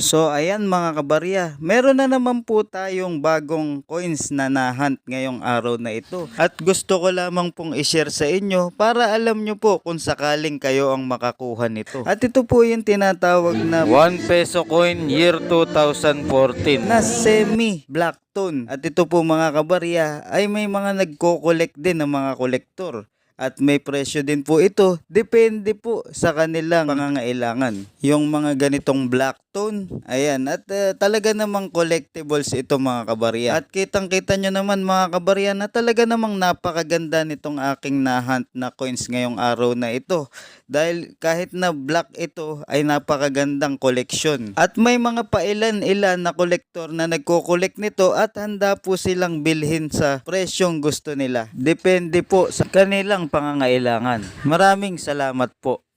So ayan mga kabarya, meron na naman po tayong bagong coins na nahunt ngayong araw na ito. At gusto ko lamang pong i-share sa inyo para alam nyo po kung sakaling kayo ang makakuha nito. At ito po yung tinatawag na 1 peso coin year 2014. na semi black tone. At ito po mga kabarya ay may mga nagko-collect din ng mga kolektor. At may presyo din po ito. Depende po sa kanilang pangangailangan. Yung mga ganitong black tone. Ayan. At eh, talaga namang collectibles ito mga kabarya. At kitang kita nyo naman mga kabarya na talaga namang napakaganda nitong aking nahunt na coins ngayong araw na ito. Dahil kahit na black ito ay napakagandang koleksyon. At may mga pailan-ilan na kolektor na nagko-collect nito at handa po silang bilhin sa presyong gusto nila. Depende po sa kanilang pangangailangan. Maraming salamat po.